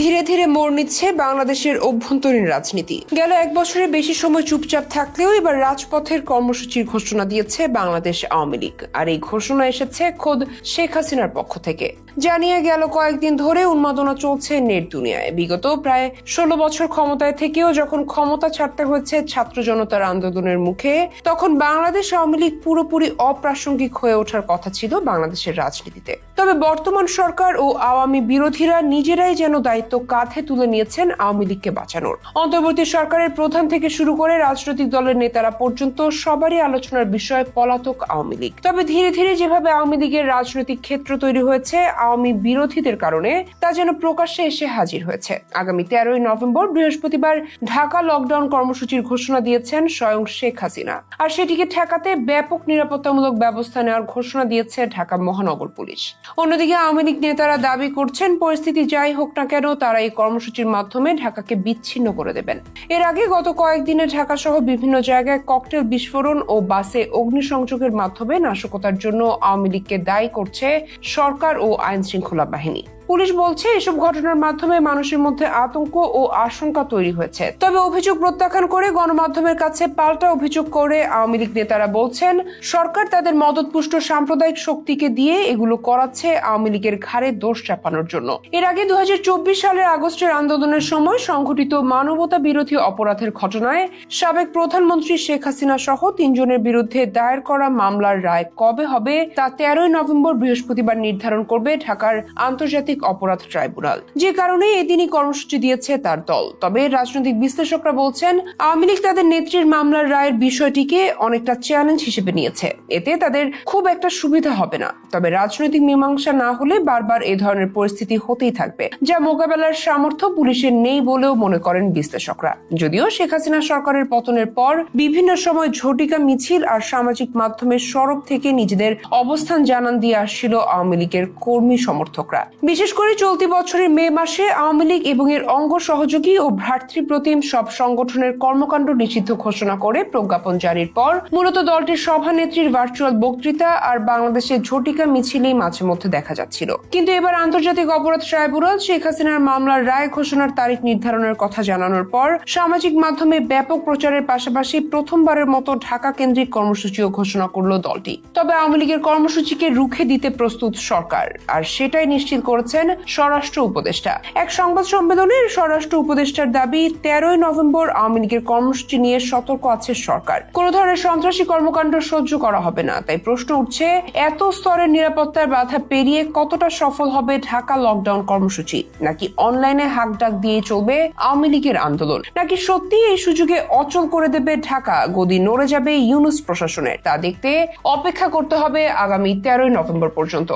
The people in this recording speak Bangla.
ধীরে ধীরে মোড় নিচ্ছে বাংলাদেশের অভ্যন্তরীণ রাজনীতি। গেল এক বছরের বেশি সময় চুপচাপ থাকলেও এবার রাজপথের কর্মসূচির ঘোষণা দিয়েছে বাংলাদেশ আওয়ামী লীগ। আর এই ঘোষণা এসেছে খোদ শেখ হাসিনার পক্ষ থেকে। জানিয়ে গেল কয়েকদিন ধরে উন্মাদনা চলছে নেট দুনিয়ায়। বিগত প্রায় ষোলো বছর ক্ষমতায় থেকেও যখন ক্ষমতা ছাড়তে হয়েছে ছাত্র জনতার আন্দোলনের মুখে, তখন বাংলাদেশ আওয়ামী লীগ পুরোপুরি অপ্রাসঙ্গিক হয়ে ওঠার কথা ছিল বাংলাদেশের রাজনীতিতে। তবে বর্তমান সরকার ও আওয়ামী বিরোধীরা নিজেরাই যেন দায়িত্ব কাঁধে তুলে নিয়েছেন আওয়ামী লীগকে বাঁচানোর। অন্তর্বর্তী সরকারের প্রধান থেকে শুরু করে রাজনৈতিক দলের নেতারা পর্যন্ত সবারই আলোচনার বিষয় পলাতক আওয়ামী লীগ। তবে ধীরে ধীরে যেভাবে আওয়ামী লীগের রাজনৈতিক ক্ষেত্র তৈরি হয়েছে আওয়ামী বিরোধীদের কারণে, তা যেন প্রকাশ্যে এসে হাজির হয়েছে। আগামী তেরোই নভেম্বর বৃহস্পতিবার ঢাকা লকডাউন কর্মসূচির ঘোষণা দিয়েছেন স্বয়ং শেখ হাসিনা। আর সেটিকে ঠেকাতে ব্যাপক নিরাপত্তামূলক ব্যবস্থা নেওয়ার ঘোষণা দিয়েছে ঢাকা মহানগর পুলিশ। অন্যদিকে আওয়ামী লীগ নেতারা দাবি করছেন, পরিস্থিতি যাই হোক না কেন তারা এই কর্মসূচির মাধ্যমে ঢাকাকে বিচ্ছিন্ন করে দেবেন। এর আগে গত কয়েকদিনে ঢাকা সহ বিভিন্ন জায়গায় ককটেল বিস্ফোরণ ও বাসে অগ্নিসংযোগের মাধ্যমে নাশকতার জন্য আওয়ামী লীগকে দায়ী করছে সরকার ও আইন শৃঙ্খলা বাহিনী। পুলিশ বলছে, এসব ঘটনার মাধ্যমে মানুষের মধ্যে আতঙ্ক ও আশঙ্কা তৈরি হয়েছে। তবে অভিযোগ প্রত্যাখ্যান করে গণমাধ্যমের কাছে পাল্টা অভিযোগ করে আওয়ামী লীগ নেতারা বলছেন, সরকার তাদের মদতপুষ্ট সাম্প্রদায়িক শক্তিকে দিয়ে এগুলো করাচ্ছে আওয়ামী লীগের ঘাড়ে দোষ চাপানোর জন্য। এর আগে দু হাজার চব্বিশ সালের আগস্টের আন্দোলনের সময় সংঘটিত মানবতা বিরোধী অপরাধের ঘটনায় সাবেক প্রধানমন্ত্রী শেখ হাসিনা সহ তিনজনের বিরুদ্ধে দায়ের করা মামলার রায় কবে হবে তা তেরোই নভেম্বর বৃহস্পতিবার নির্ধারণ করবে ঢাকার আন্তর্জাতিক অপরাধ ট্রাইব্যুনাল। যে কারণে এদিনই কর্মসূচি দিয়েছে তার দল। তবে রাজনৈতিক বিশ্লেষকরা বলছেন, আওয়ামী লীগ তাদের নেত্রীর মামলার রায়ের বিষয়টিকে অনেকটা চ্যালেঞ্জ হিসেবে নিয়েছে। এতে তাদের খুব একটা সুবিধা হবে না। তবে রাজনৈতিক মীমাংসা না হলে বারবার এ ধরনের পরিস্থিতি হতেই থাকবে, যা মোকাবেলার সামর্থ্য পুলিশের নেই বলেও মনে করেন বিশ্লেষকরা। যদিও শেখ হাসিনা সরকারের পতনের পর বিভিন্ন সময় ঝটিকা মিছিল আর সামাজিক মাধ্যমের সড়ক থেকে নিজেদের অবস্থান জানান দিয়ে আসছিল আওয়ামী লীগের কর্মী সমর্থকরা। বিশেষ করে চলতি বছরের মে মাসে আওয়ামী লীগ এবং এর অঙ্গ সহযোগী ও ভ্রাতৃপ্রতিম সব সংগঠনের কর্মকাণ্ড নিষিদ্ধ ঘোষণা করে প্রজ্ঞাপন জারির পর মূলত দলটির সভানেত্রীর ভার্চুয়াল বক্তৃতা আর বাংলাদেশের ঝটিকা মিছিলেই মাঝে মধ্যে দেখা যাচ্ছিল। কিন্তু এবার আন্তর্জাতিক অপরাধ ট্রাইব্যুনাল শেখ হাসিনার মামলার রায় ঘোষণার তারিখ নির্ধারণের কথা জানানোর পর সামাজিক মাধ্যমে ব্যাপক প্রচারের পাশাপাশি প্রথমবারের মতো ঢাকা কেন্দ্রিক কর্মসূচিও ঘোষণা করল দলটি। তবে আওয়ামী লীগের কর্মসূচিকে রুখে দিতে প্রস্তুত সরকার, আর সেটাই নিশ্চিত করেছেন স্বরাষ্ট্র উপদেষ্টা। এক সংবাদ সম্মেলনে স্বরাষ্ট্র উপদেষ্টার দাবি, তেরোই নভেম্বর আওয়ামী লীগের কর্মসূচি নিয়ে সতর্ক আছে সরকার। কোন ধরনের সন্ত্রাসী কর্মকাণ্ড সহ্য করা হবে না, তাই প্রশ্ন উঠছে, এত স্তরের নিরাপত্তার বাধা পেরিয়ে কতটা সফল হবে ঢাকা লকডাউন কর্মসূচি? নাকি অনলাইনে হাক ডাক দিয়ে চলবে আওয়ামী লীগের আন্দোলন? নাকি সত্যি এই সুযোগে অচল করে দেবে ঢাকা? গদি নড়ে যাবে ইউনুস প্রশাসনের। তা দেখতে অপেক্ষা করতে হবে আগামী তেরোই নভেম্বর পর্যন্ত।